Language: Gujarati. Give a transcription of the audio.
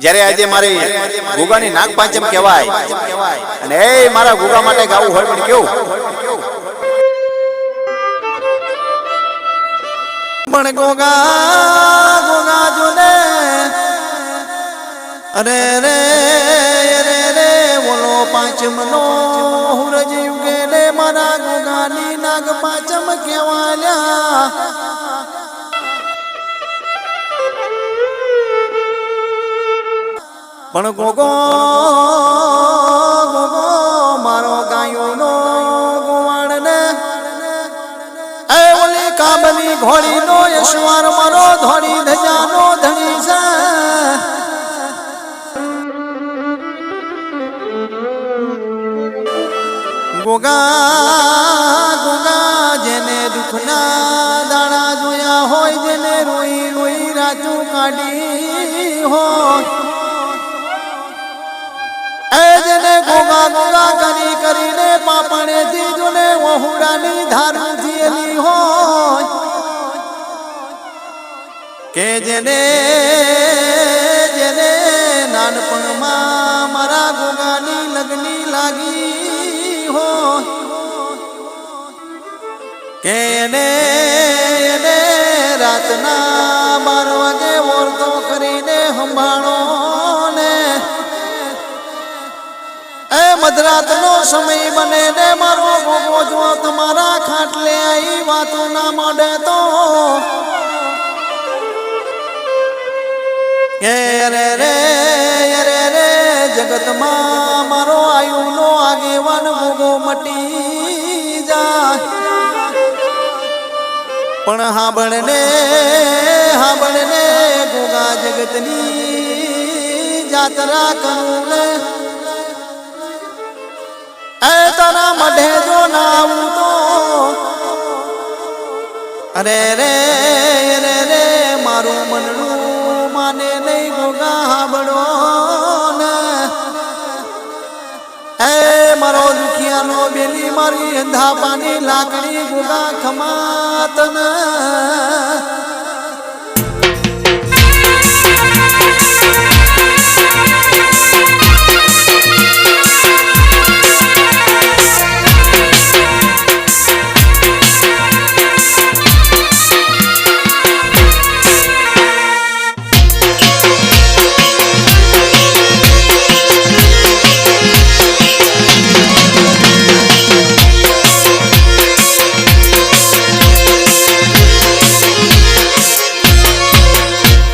જ્યારે આજે મારી ગુગાની નાગપાંચમ કહેવાય, અને એ મારા ગુગા માટે ગાવું હોય પણ કેવું? પણ ગોગા ગોગા જોને, અરે રે રે રે ઓલો પાંચમનો હુરજ યુગે ને મારા ગોગાની નાગ પાંચમ કેવાલ્યા પણ ગોગો ગોગો, મારો ગાયો ગોવાળ ને એ ઓલી કાબલી ઘોડીનો યશવાર મારો ધોળી ધજાનો ધણી છે. ગોગા ગોગા, જેને દુખના દાણા જોયા હોય, જેને રોઈ રોઈ રાતું કાઢી હોય. જેને ગોગા કરી કરીને પાપણે જીજુને વહુડાની ધારું થયેલી હોય. કે જેને જેને નાનપણમાં મારા ગોગાની લગની લાગી હોય. કે એને એને રાતના બાર વાગે ઓરતો કરીને સંભાળો. મધરાતનો સમય બને ને મારો ભોગો જો તમારા ખાટલે આવી વાતો ના મળે તો. કે રે રે રે જગતમાં મારો આયુનો આગેવાન ભોગો મટી જાય. પણ હાંભળને હાંભળને ગોગા જગતની જાત્રા કરું ને આવું અરે રે રે રે, મારું મનડું માને નહીં ગોગા હાંભળો ને. એ મારો દુખિયાનો બેલી મારી અંધાપાની લાકડી ગોગા ખમાત ને.